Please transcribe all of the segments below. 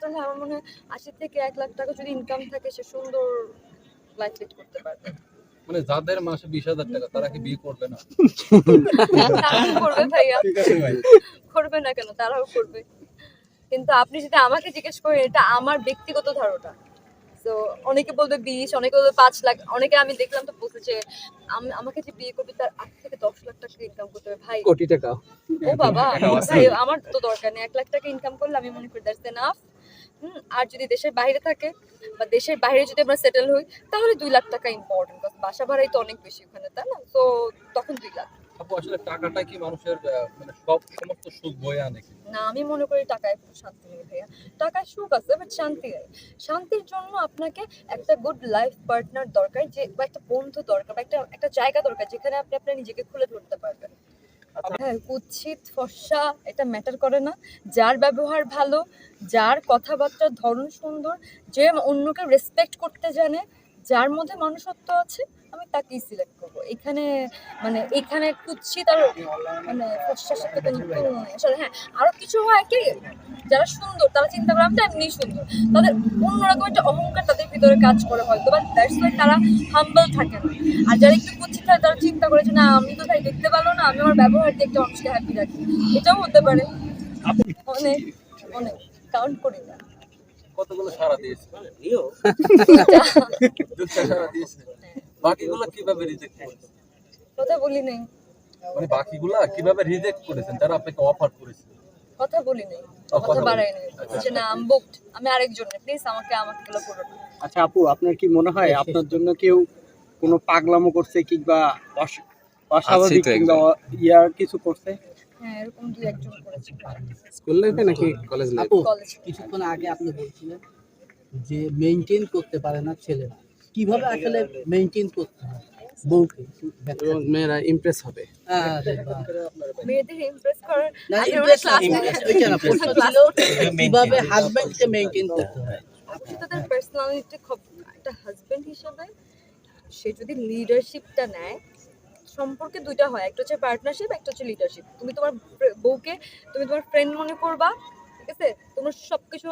Settle হয় আমার মনে হয় আশি থেকে এক লাখ টাকা যদি ইনকাম থাকে সে সুন্দর লাইফ লিড করতে পারবে। মানে যাদের মাসে বিশ হাজার টাকা তারা কি বিয়ে করবে না? করবে ভাইয়া। ঠিক আছে ভাই। করবে না কেন? তারাও করবে। কিন্তু আপনি যদি আমাকে জিজ্ঞেস করেন এটা আমার ব্যক্তিগত ধারণা। তো অনেকে বলবে বিশ অনেকে বলবে পাঁচ লাখ অনেকে আমি দেখলাম তো বলছে যে আম- আমাকে যে বিয়ে করবে তার আট থেকে দশ লাখ টাকা ইনকাম করতে হবে। ভাই কোটি টাকা। ও বাবা ভাই আমার তো দরকার নেই। এক লাখ টাকা ইনকাম করলে আমি মনে করি দ্যাটস এনাফ আর যদি দেশের বাইরে থাকে বা দেশের বাইরে যদি আমরা সেটেল হই তাহলে দুই লাখ টাকা ইম্পর্টেন্ট বাসা ভাড়াই তো অনেক বেশি ওখানে তাই না? তো তখন দুই লাখ। আপু আসলে টাকাটা কি মানুষের মানে সব সমস্ত সুখ বয়ে আনে না আমি মনে করি টাকায় শান্তি নেই ভাইয়া। টাকায় সুখ আছে বাট শান্তি নেই। শান্তির জন্য আপনাকে একটা গুড লাইফ পার্টনার দরকার যে বা একটা বন্ধু দরকার বা একটা একটা জায়গা দরকার যেখানে আপনি আপনার নিজেকে খুলে ধরতে পারবেন। হ্যাঁ কুৎসিত, ফর্সা, এটা ম্যাটার করে না। যার ব্যবহার ভালো, যার কথাবার্তার ধরন সুন্দর, যে অন্যকে রেসপেক্ট করতে জানে, যার মধ্যে মানুষত্ব আছে, আমি তাকেই সিলেক্ট করব। এখানে মানে এখানে কুৎসিত আর মানে ফর্সার সাথে হ্যাঁ আরও কিছু হয় কি? যারা সুন্দর তারা চিন্তা করে আমি তো এমনি সুন্দর। তাদের অন্যরকম একটা অহংকার তাদের ভিতরে কাজ করে হয়তো বা দ্যাটস ওয়াই তারা হাম্বল থাকে না। আর যারা একটু কুচ্ছিত হয় তারা চিন্তা করে যে না আমি তো ভাই দেখতে ভালো না আমি আমার ব্যবহার দিয়ে একটা মানুষকে হ্যাপি রাখি। এটাও হতে পারে। অনেক অনেক কাউন্ট করি না। কতগুলো সারা দিয়েছে? দুটা সারা দিয়েছে। বাকিগুলো কীভাবে রিজেক্ট করেছেন? কথা বলি নেই। মানে বাকিগুলা কীভাবে রিজেক্ট করেছেন? যারা আপনাকে অফার করেছে। কথা বলি নেই ও, কথা বাড়াই নেই। যে না আমি বুকড আমি আরেকজনের প্লিজ আমাকে আমাকে এগুলো করো আচ্ছা আপু আপনার কি মনে হয় আপনার জন্য কেউ কোনো পাগলামো করছে কিংবা অস্বাভাবিক কিংবা অ- ইয়া কিছু করছে? হ্যাঁ এরকম দুই একজন করেছে। স্কুল লাইফে নাকি কলেজ লাইফে কলেজ কিছুক্ষণ আগে আপনি বলছিলেন যে মেনটেন করতে পারে না ছেলেরা। কীভাবে আসলে মেনটেন করতে হয়? বউকে এবং মেয়েরা ইমপ্রেস হবে। মেয়েদের ইমপ্রেস করার না, আগে ওরা impress- class impress নেয়। ওইটা না, প্রশ্ন ছিল কীভাবে হাজবেন্ডকে মেনটেন করতে হয় আপনি তাদের পার্সোনালিটি খুব একটা হাজবেন্ড হিসেবে সে যদি লিডারশিপটা নেয় সম্পর্কে দুইটা হয়। একটা হচ্ছে পার্টনারশিপ একটা হচ্ছে লিডারশিপ তুমি তোমার বউকে তুমি তোমার ফ্রেন্ড মনে করবা ঠিক আছে? তোমার সব কিছু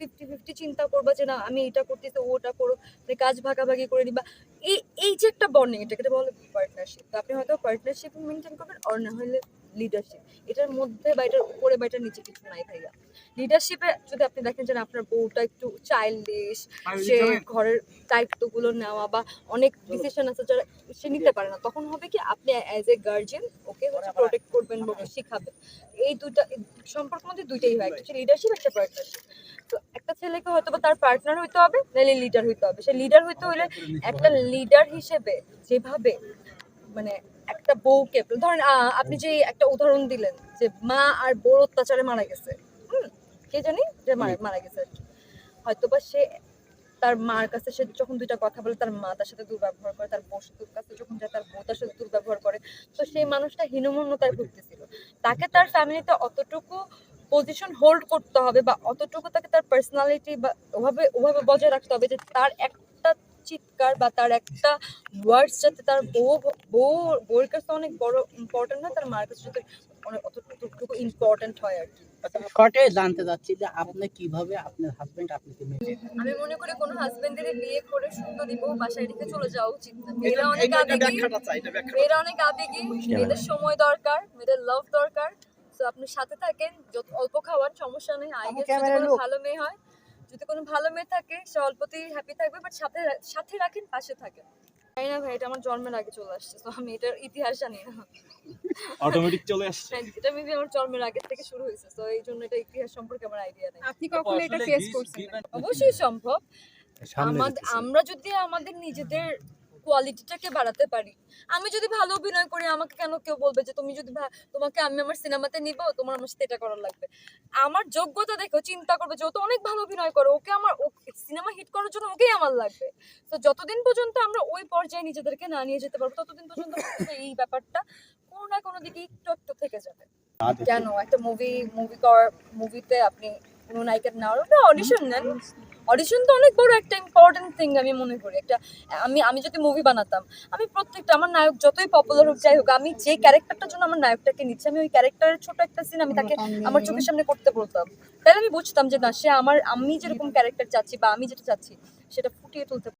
ফিফটি ফিফটি চিন্তা করবা যে না, আমি এটা করতেছি, ওটা করো মানে কাজ ভাগাভাগি করে নিবা। এই এই যে একটা বন্ডিং এটাকে বলে পার্টনারশিপ তো আপনি হয়তো পার্টনারশিপ মেনটেন করবেন আর না হলে লিডারশিপ এটার মধ্যে বা এটার উপরে বা এটার নিচে কিছু নাই ভাইয়া। লিডারশিপে যদি আপনি দেখেন যে আপনার বউটা একটু চাইল্ডিশ সে ঘরের দায়িত্বগুলো নেওয়া বা অনেক ডিসিশন আছে যারা সে নিতে পারে না। তখন হবে কি আপনি অ্যাজ এ গার্জিয়ান ওকে হচ্ছে প্রোটেক্ট করবেন বা ওকে শিখাবেন। এই দুইটা সম্পর্ক মধ্যে দুইটাই হয়। একটা লিডারশিপ একটা পার্টনারশিপ তো একটা ছেলেকে হয়তো বা তার পার্টনার হইতে হবে নাহলে লিডার হইতে হবে। সে লিডার হইতে হলে একটা লিডার হিসেবে যেভাবে মানে একটা বউকে ধরেন আপনি যে একটা উদাহরণ দিলেন যে মা আর বড় অত্যাচারে মারা গেছে হুম? কে জানি যে মারা গেছে আর কি। হয়তোবা সে তার মার কাছে সে যখন দুইটা কথা বলে তার মা তার সাথে দুর্ব্যবহার করে তার বসুর কাছে যখন যায় তার বউ তার সাথে দুর্ব্যবহার করে। তো সেই মানুষটা হীনমন্যতায় ভুগতেছিল। তাকে তার ফ্যামিলিতে অতটুকু পজিশন হোল্ড করতে হবে বা অতটুকু তাকে তার পার্সোনালিটি বা ওভাবে ওভাবে বজায় রাখতে হবে যে তার একটা চিৎকার বা তার একটা ওয়ার্ডস যাতে তার বউ বউ বউর কাছে অনেক বড় ইম্পর্টেন্ট হয় তার মার কাছে যাতে অনেক অতটুকু ইম্পর্টেন্ট হয় আর কি। শর্টে জানতে চাচ্ছি যে আপনি কীভাবে আপনার হাজবেন্ড আপনাকে আমি মনে করি কোনো হাজবেন্ডের বিয়ে করে সুন্দরী বউ বাসায় রেখে চলে যাওয়া উচিত। না মেয়েরা অনেক আবেগী মেয়েরা অনেক আবেগী মেয়েদের সময় দরকার মেয়েদের লাভ দরকার। তো আপনি সাথে থাকেন যত অল্প খাওয়ার সমস্যা নেই আই গেস ভালো মেয়ে হয় যদি কোনো ভালো মেয়ে থাকে সে অল্পতেই হ্যাপি থাকবে বাট সাথে সাথে রাখেন পাশে থাকেন। জানি না ভাই এটা আমার জন্মের আগে চলে আসছে তো আমি এটার ইতিহাস জানি না। অটোমেটিক চলে আসছে। হ্যাঁ, এটা মেবি আমার জন্মের আগে থেকে শুরু হয়েছে তো এই জন্য এটা ইতিহাস সম্পর্কে আমার আইডিয়া নেই। আপনি কখনো এটা ফেস করছেন? অবশ্যই সম্ভব। আমাদের আমরা যদি আমাদের নিজেদের কোয়ালিটিটাকে বাড়াতে পারি। আমি যদি ভালো অভিনয় করি, আমাকে কেন কেউ বলবে যে, তুমি যদি তোমাকে আমি আমার সিনেমাতে নিব, তোমার আমার সাথে এটা করার লাগবে? আমার যোগ্যতা দেখো চিন্তা করবে যে, ও তো অনেক ভালো অভিনয় করে, ওকে আমার সিনেমা হিট করার জন্য ওকেই আমার লাগবে। তো যতদিন পর্যন্ত আমরা ওই পর্যায়ে নিজেদেরকে না নিয়ে যেতে পারব, ততদিন পর্যন্ত এই ব্যাপারটা কোনো না কোনো দিকে একটু একটু থেকে যাবে। কেন? একটা মুভি মুভি কর মুভিতে আপনি কোনো নায়িকার না অডিশন নেন। অডিশন তো অনেক বড় একটা ইম্পর্টেন্ট থিং আমি মনে করি। একটা আমি আমি যদি মুভি বানাতাম আমি প্রত্যেকটা আমার নায়ক যতই পপুলার হোক যাই হোক আমি যে ক্যারেক্টারটার জন্য আমার নায়কটাকে নিচ্ছি আমি ওই ক্যারেক্টারের ছোট একটা সিন আমি তাকে আমার চোখের সামনে করতে বলতাম। তাহলে আমি বুঝতাম যে না সে আমার আমি যেরকম ক্যারেক্টার চাচ্ছি বা আমি যেটা চাচ্ছি সেটা ফুটিয়ে তুলতে